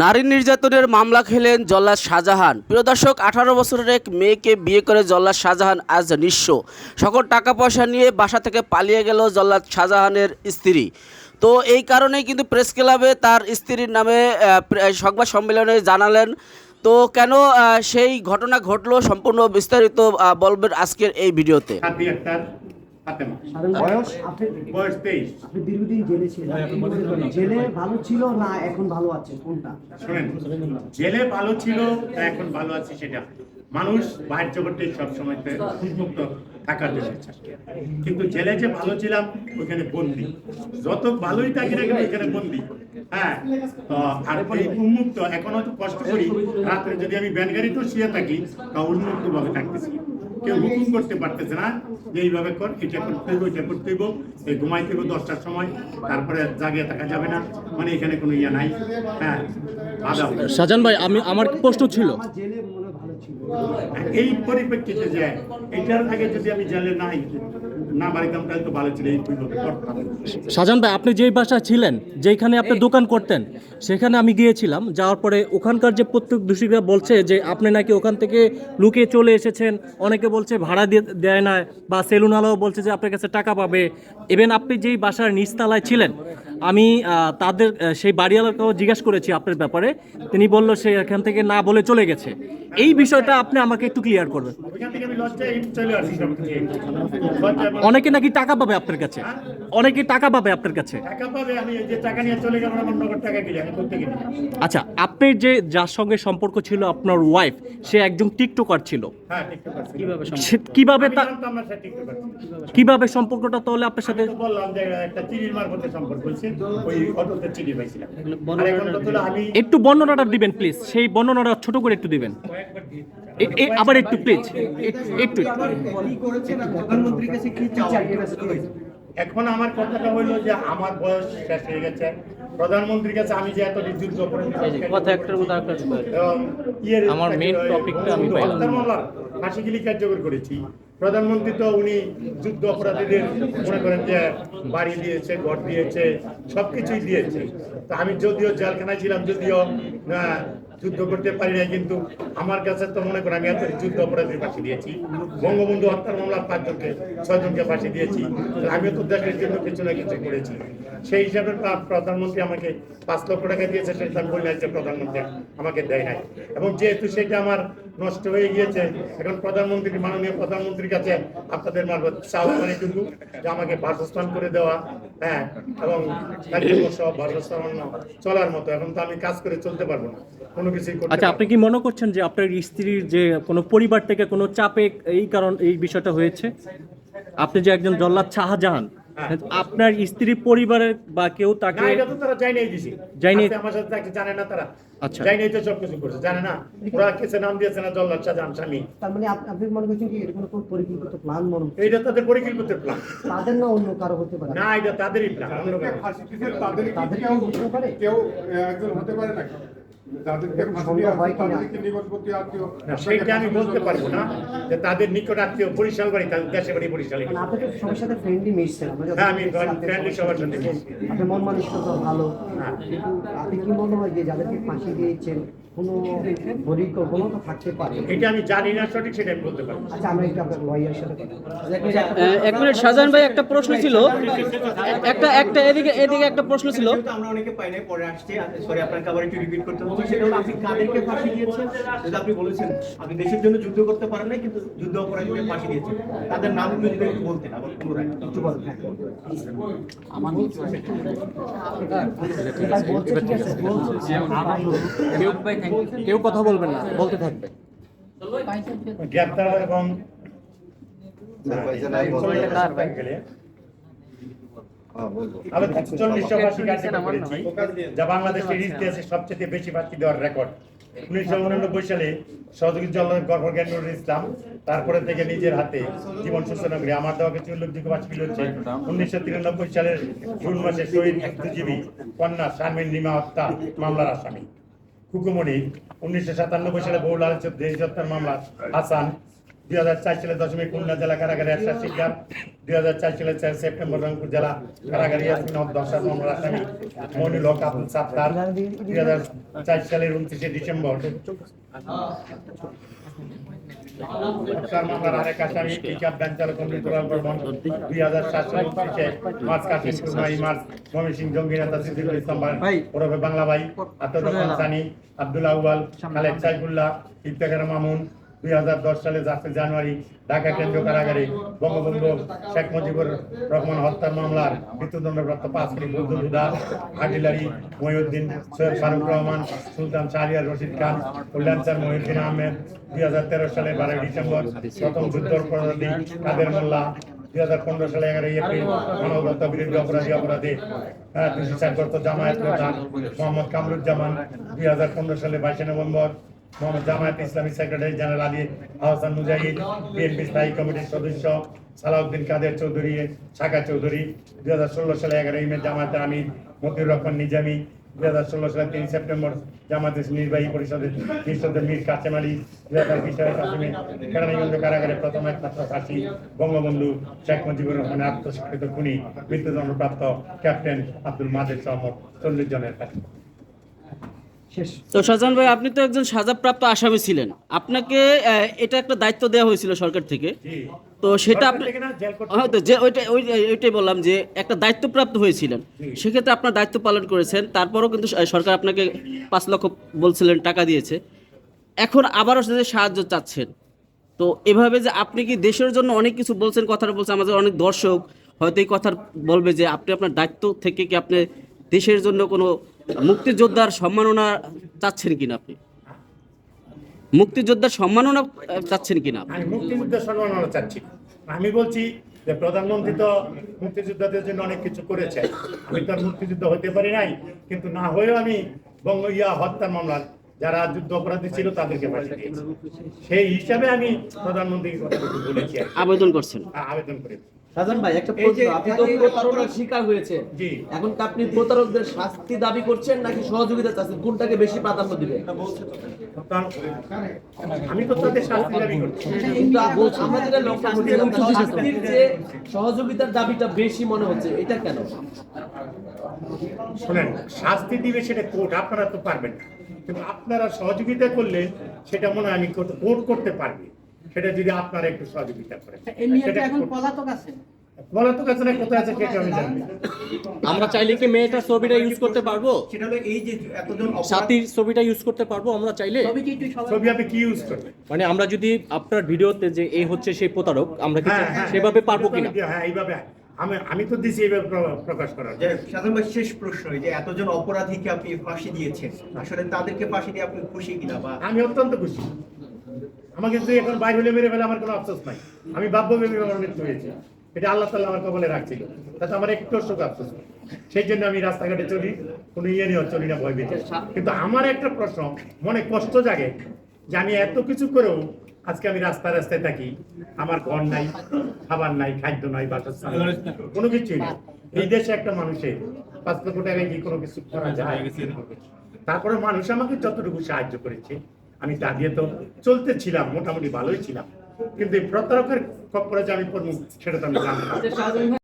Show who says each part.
Speaker 1: নারী নির্যাতনের মামলা খেলেন জল্লাদ শাহজাহান। প্রিয় দর্শক, আঠারো বছরের এক মেয়েকে বিয়ে করে জল্লাদ শাহজাহান আজ নিঃস্ব। সকল টাকা পয়সা নিয়ে বাসা থেকে পালিয়ে গেল জল্লাদ শাহজাহানের স্ত্রী। তো এই কারণেই কিন্তু প্রেস ক্লাবে তার স্ত্রীর নামে সংবাদ সম্মেলনে জানালেন। তো কেন সেই ঘটনা ঘটলো সম্পূর্ণ বিস্তারিত বলবেন আজকের এই ভিডিওতে।
Speaker 2: হাতি একটা
Speaker 3: বয়স? আপনি
Speaker 2: বয়স তেইশ।
Speaker 3: আপনি দীর্ঘদিন জেলে ছিলেন। জেলে ভালো ছিল না এখন ভালো আছে? কোনটা?
Speaker 2: শোনেন জেলে ভালো ছিল এখন ভালো আছে সেটা। মানুষ বাইর জগতে সবসময় থাকার জন্য কিন্তু জেলে যে ভালো ছিলাম ওখানে বন্দি। যত ভালোই থাকি না কেন ওখানে বন্দি। হ্যাঁ তো আর এই উন্মুক্ত এখন হয়তো কষ্ট করি রাত্রে যদি আমি ব্যানগাড়িতেও শুয়ে থাকি তা উন্মুক্ত ভাবে থাকতেছি। কেউ হুকুম করতে পারতেছে না যে এইভাবে কর এটা করতে হইব এটা করতে হইব। এই ঘুমাইতে হইব দশটার সময় তারপরে জাগিয়ে থাকা যাবে না। মানে এখানে কোনো ইয়ে নাই। হ্যাঁ
Speaker 4: সাজান ভাই আমি আমার প্রশ্ন ছিল।
Speaker 2: এই পরিপ্রেক্ষিতে যে এটার আগে যদি আমি জেলে নাই না বাড়িতাম তাহলে তো ভালো ছিল এই পরিবর্তন করতাম।
Speaker 4: সাজান ভাই আপনি যেই বাসায় ছিলেন যেখানে আপনি দোকান করতেন সেখানে আমি গিয়েছিলাম যাওয়ার পরে ওখানকার যে প্রত্যেক দোষীরা বলছে যে আপনি নাকি ওখান থেকে লুকিয়ে চলে এসেছেন অনেকে বলছে ভাড়া দিয়ে দেয় না বা সেলুনওয়ালাও বলছে যে আপনার কাছে টাকা পাবে। ইভেন আপনি যেই বাসার নিচতলায় ছিলেন আমি তাদের সেই বাড়িওয়ালাকেও জিজ্ঞাসা করেছি আপনার ব্যাপারে। তিনি বলল সে এখান থেকে না বলে চলে গেছে। এই বিষয়টা আপনি আমাকে একটু ক্লিয়ার করবেন। অনেকে নাকি টাকা পাবে আপনার কাছে। অনেকে টাকা পাবে আপনার কাছে।
Speaker 2: টাকা পাবে আমি যে টাকা নিয়ে চলে গেলাম আমার নগদ টাকা গেলে আমি করতে গেলি।
Speaker 4: আচ্ছা আপনার যে যার সঙ্গে সম্পর্ক ছিল আপনার ওয়াইফ সে একজন টিকটকার ছিল।
Speaker 2: হ্যাঁ ঠিক কীভাবে
Speaker 4: সে- কীভাবে তা
Speaker 2: টিকটকার
Speaker 4: কীভাবে সম্পর্কটা তাহলে আপনার সাথে?
Speaker 2: বললাম যে একটা চিনির মারফতে সম্পর্ক হয়েছে ওই অটোতে চিনি পাইছিলাম। আর এখন তো হলো আমি
Speaker 4: একটু বর্ণনাটা দিবেন প্লিজ সেই বর্ণনাটা ছোট করে একটু দিবেন। আবার একটু প্লিজ একটু?
Speaker 2: এখন আমার কথাটা হইল যে আমার বয়স শেষ হয়ে গেছে। প্রধানমন্ত্রীর কাছে আমি যে এত যুদ্ধ করে
Speaker 4: কথা একটার মধ্যে একটা
Speaker 2: এবং
Speaker 4: আমার main topic-টা আমি পাইলাম।
Speaker 2: ফাঁসিগিলি কার্যকর করেছি। প্রধানমন্ত্রী তো উনি যুদ্ধ অপরাধীদের মনে করেন যে বাড়ি দিয়েছে ঘর দিয়েছে সবকিছুই দিয়েছে। তো আমি যদিও জেলখানায় ছিলাম যদিও আহ, যুদ্ধ করতে পারি নাই, কিন্তু আমার কাছে তো মনে করেন আমি এত যুদ্ধ অপরাধীর ফাঁসি দিয়েছি। বঙ্গবন্ধু হত্যার মামলা পাঁচজনকে, ছয়জনকে ফাঁসি দিয়েছি। তো আমিও তো দেশের জন্য কিছু না কিছু করেছি। সেই হিসাবে প্রা- প্রধানমন্ত্রী আমাকে পাঁচ লক্ষ টাকা দিয়েছে, সেটা আমি বলি যে প্রধানমন্ত্রী আমাকে দেয় নাই। এবং যেহেতু সেটা আমার নষ্ট হয়ে গিয়েছে, এখন প্রধানমন্ত্রী, মাননীয় প্রধানমন্ত্রীর কাছে আপনাদের মারফত মানে কিন্তু যে আমাকে বাসস্থান করে দেওয়া হ্যাঁ এবং সব বাসস্থান চলার মতো। এখন তো আমি কাজ করে চলতে পারব না। কোনো কিছুই করতে
Speaker 4: আচ্ছা আপনি কি মনে করছেন যে আপনার স্ত্রীর যে কোনো পরিবার থেকে কোনো চাপে এই কারণ এই বিষয়টা হয়েছে? আপনি যে একজন জল্লাদ শাহজাহান
Speaker 2: হ্যাঁ।
Speaker 4: আপনার স্ত্রী পরিবারের বা কেউ তাকে
Speaker 2: এটা তো তারা দিছি আমার সাথে জানে না তারা।
Speaker 4: আচ্ছা।
Speaker 2: যাই তো সব কিছু করছে। জানে না ওরা কেসে নাম দিয়েছে না জল্লাদ শাহজাহান স্বামী।
Speaker 3: তার মানে আপনি মনে করছেন কি এরকম কোনো পরিকল্পিত প্ল্যান মনে হচ্ছে?
Speaker 2: তাদের পরিকল্পিত প্ল্যান
Speaker 3: তাদের না অন্য কারও হতে পারে?
Speaker 2: না এটা তাদেরই প্ল্যান
Speaker 5: তাদের কি
Speaker 3: তাদের
Speaker 5: কেউ
Speaker 3: হতে পারে?
Speaker 5: কেউ একজন হতে পারে
Speaker 2: না, সেইটা আমি বলতে পারব না যে তাদের নিকট আত্মীয় বরিশাল বাড়ি তাদের দেশে বাড়ি বরিশালে
Speaker 3: মানে আপনি তো সবার সাথে ফ্রেন্ডলি মিশছেন
Speaker 2: হ্যাঁ, আমি
Speaker 3: দেখছি, আপনি
Speaker 2: friendly সবার সাথে মিশি।
Speaker 3: আপনি মন মানসিকতা ভালো।
Speaker 2: হ্যাঁ।
Speaker 3: আপনি কি মনে হয় যে যাদেরকে ফাঁসি দিয়েছেন কোনো পরিকল্পনা তো থাকতে পারে।
Speaker 2: এটা আমি জানি না সঠিক সেটা আমি বলতে পারব না।
Speaker 3: আচ্ছা আমরা একটু আপনার লয়ার সাথে।
Speaker 1: আহ, এক মিনিট শাহজাহান ভাই একটা প্রশ্ন ছিল। একটা একটা এদিকে এদিকে একটা প্রশ্ন ছিল।
Speaker 6: আমরা অনেকে পাই নাই পরে আসছে। সরি আপনাকে আবার একটু রিপিট করতে হচ্ছে সেটা হলো আপনি কাদেরকে ফাঁসি দিয়েছেন? যেটা আপনি বলেছেন আপনি দেশের জন্য যুদ্ধ করতে পারেন নাই কিন্তু যুদ্ধ অপরাধীদের ফাঁসি দিয়েছেন। তাদের নামগুলো যদি একটু বলতেন আবার পুনরায়
Speaker 3: একটু বলেন হ্যাঁ। এবার বলছে ঠিক আছে বলছে
Speaker 4: কেউ কথা বলবেন না বলতে থাকবে।
Speaker 2: গ্রেপ্তার এবং যা বাংলাদেশের ইতিহাসে সবচেয়ে বেশি দেওয়ার রেকর্ড। উনিশশো উনানব্বই সালে সহযোগী জল্লাদ গর্ভর জ্ঞানুর ইসলাম তারপরে থেকে নিজের হাতে জীবন সূচনা করে আমার দেওয়া কিছু উল্লেখযোগ্য ফাঁসি হচ্ছে উনিশশো তিরানব্বই সালের জুন মাসে শহীদ বুদ্ধিজীবী কন্যা শারমিন রিমা হত্যা মামলার আসামি। খুকুমণি, উনিশশো সাতানব্বই সালে বহু দেশ হত্যার মামলা, হাসান, দুই হাজার চার সালে দশমিক খুলনা জেলা কারাগারে একশো শিকার দুই হাজার চার সালে চার সেপ্টেম্বর রংপুর জেলা কারাগারে ইয়াসমিন হক দশার মামলার আসামি মনিল হক সাত্তার, দুই হাজার চার সালের উনত্রিশে ডিসেম্বর। হত্যার মামলার আরেক আসামি পিকআপ ভ্যান চালক অমৃতুল বর্মন দুই হাজার সাত সালে উনত্রিশে মার্চ কাশিম নয় মার্চ ময়মনসিংহ জঙ্গি নেতা সিদ্দিকুল ইসলাম ওরফে বাংলা ভাই সানি আব্দুল আউয়াল খালেদ সাইফুল্লাহ ইফতেখার মামুন দুই হাজার দশ সালে জাতি জানুয়ারি, ঢাকা কেন্দ্রীয় কারাগারে বঙ্গবন্ধু শেখ মুজিবুর রহমান হত্যার মামলার মৃত্যুদণ্ডপ্রাপ্ত পাঁচ কোটি বদুল হুদা আর্টিলারি মহিউদ্দিন সৈয়দ ফারুক রহমান, সুলতান শাহরিয়ার রশিদ খান, কল্যাণ স্যার মহিউদ্দিন আহমেদ, দুই সালের বারোই ডিসেম্বর প্রথম যুদ্ধ অপরাধী কাদের মোল্লা, দুই হাজার পনেরো সালে এগারোই এপ্রিল মানবতা বিরোধী অপরাধী অপরাধী দুশো চারগত জামায়াত প্রধান মোহাম্মদ কামরুজ্জামান, দুই হাজার পনেরো সালে বাইশে November Mohammad Jamaat Islami secretary general Ali Ahsan Mujahid BNP স্থায়ী কমিটির সদস্য সালাউদ্দিন কাদের চৌধুরী শাখা চৌধুরী, দুই হাজার ষোলো সালে এগারোই মে জামায়াতে আমির, মতিউর রহমান নিজামী, দুই হাজার ষোলো সালে তিন সেপ্টেম্বর জামাত নির্বাহী পরিষদের নিঃসন্দের মীর কাসেম আলী, দুই হাজার বিশ সালে কাসিমে কেরানীগঞ্জ কারাগারে প্রথম একমাত্র ফাঁসি, বঙ্গবন্ধু শেখ মুজিবুর রহমানের আত্মস্বীকৃত খুনি, মৃত্যুদণ্ডপ্রাপ্ত ক্যাপ্টেন আব্দুল মাদের সহ চল্লিশ জনের
Speaker 3: শেষ
Speaker 1: তো শাহজাহান ভাই আপনি তো একজন সাজাপ্রাপ্ত আসামি ছিলেন। আপনাকে এটা একটা দায়িত্ব দেওয়া হয়েছিল সরকার থেকে। তো সেটা আপনি। হয়তো যে ওইটা ওই ওইটাই বললাম যে একটা দায়িত্বপ্রাপ্ত হয়েছিলেন। সেক্ষেত্রে আপনার দায়িত্ব পালন করেছেন। তারপরও কিন্তু সরকার আপনাকে পাঁচ লক্ষ বলছিলেন টাকা দিয়েছে। এখন আবারও যে সাহায্য চাচ্ছেন। তো এভাবে যে আপনি কি দেশের জন্য অনেক কিছু বলছেন কথাটা বলছেন আমাদের অনেক দর্শক হয়তো এই কথা বলবে যে আপনি আপনার দায়িত্ব থেকে কি আপনি দেশের জন্য কোনো মুক্তিযোদ্ধার সম্মাননা চাচ্ছেন কিনা আপনি? মুক্তিযোদ্ধার সম্মাননা চাচ্ছেন কিনা?
Speaker 2: আমি মুক্তিযুদ্ধের সম্মাননা চাচ্ছি। আমি বলছি যে প্রধানমন্ত্রী তো মুক্তিযোদ্ধাদের জন্য অনেক কিছু করেছে। আমি তো আর মুক্তিযুদ্ধ হতে পারি নাই কিন্তু না হয়েও আমি বঙ্গ ইয়া হত্যার মামলার যারা যুদ্ধ অপরাধী ছিল তাদেরকে দিয়েছি। সেই হিসাবে আমি প্রধানমন্ত্রীকে কথাটুকু বলেছি
Speaker 1: আবেদন করছেন?
Speaker 2: আবেদন করেছি।
Speaker 7: রাজন ভাই একটা প্রশ্ন আপনি তো প্রতারণার শিকার হয়েছে এখন কি আপনি প্রতারকদের শাস্তি দাবি করছেন নাকি সহযোগিতা চাচ্ছেন? কোনটাকে বেশি প্রাধান্য দিবেন?
Speaker 2: আমি তো তাদের শাস্তি দাবি করছি।
Speaker 7: কিন্তু আপ- আমরা যেটা লক্ষ্য শাস্তির যে সহযোগিতার দাবিটা বেশি মনে হচ্ছে। এটা কেন?
Speaker 2: শোনেন শাস্তি দিবে সেটা কোর্ট আপনারা তো পারবেন না। কিন্তু আপনারা সহযোগিতা করলে সেটা মনে হয় আমি কোর্ট করতে পারবে। সেটা যদি আপনারা একটু সহযোগিতা করেন।
Speaker 8: পলাতক আছে?
Speaker 2: না কোথায় আছে সেটা আমি জানি
Speaker 4: আমরা চাইলে কি মেয়েটার ছবিটা ইউজ করতে পারব?
Speaker 6: সেটা হলো এই যে এতজন
Speaker 4: সাথীর ছবিটা ইউজ করতে পারব আমরা চাইলে?
Speaker 8: তবে কি একটু সবাই
Speaker 2: ছবি আপনি কি ইউজ করবেন?
Speaker 4: মানে আমরা যদি আপনার ভিডিওতে যে এই হচ্ছে সেই প্রতারক আমরা কি
Speaker 2: হ্যাঁ, হ্যাঁ,
Speaker 4: সেভাবে পারব কিনা?
Speaker 2: হ্যাঁ এইভাবে আমি আমি তো দিছি এইভাবে প্রকাশ করার
Speaker 6: যে সাধারণ শেষ প্রশ্ন এই যে এতজন অপরাধীকে আপনি ফাঁসি দিয়েছেন আসলে তাদেরকে ফাঁসি দিয়ে আপনি খুশি কিনা বা
Speaker 2: আমি অত্যন্ত খুশি। আমাকে যদি এখন বাইরে হলে মেরে ফেলে আমার কোনো আফসোস নাই। আমি বাব্য ভেবে আমার মৃত্যু হয়েছে। এটা আল্লাহ তাল্লাহ আমার কবলে রাখছিল। তাতে আমার একটু সুখ আফসোস সেই জন্য আমি রাস্তাঘাটে চলি, কোনো ইয়ে নিয়ে চলি না ভয় পেতে কিন্তু আমার একটা প্রশ্ন, মনে কষ্ট জাগে যে আমি এত কিছু করেও আজকে আমি রাস্তায় রাস্তায় থাকি, আমার ঘর নাই, খাবার নাই, খাদ্য নাই, বাসস্থান কোনো কিছুই নেই। এই দেশে একটা মানুষের পাঁচ লক্ষ টাকায় কি কোনো কিছু করা যায়? তারপরে মানুষ আমাকে যতটুকু সাহায্য করেছে আমি তা দিয়ে তো চলতে ছিলাম, মোটামুটি ভালোই ছিলাম কিন্তু এই প্রতারকের খপ্পরে যে আমি পড়ব সেটা তো আমি জানতাম।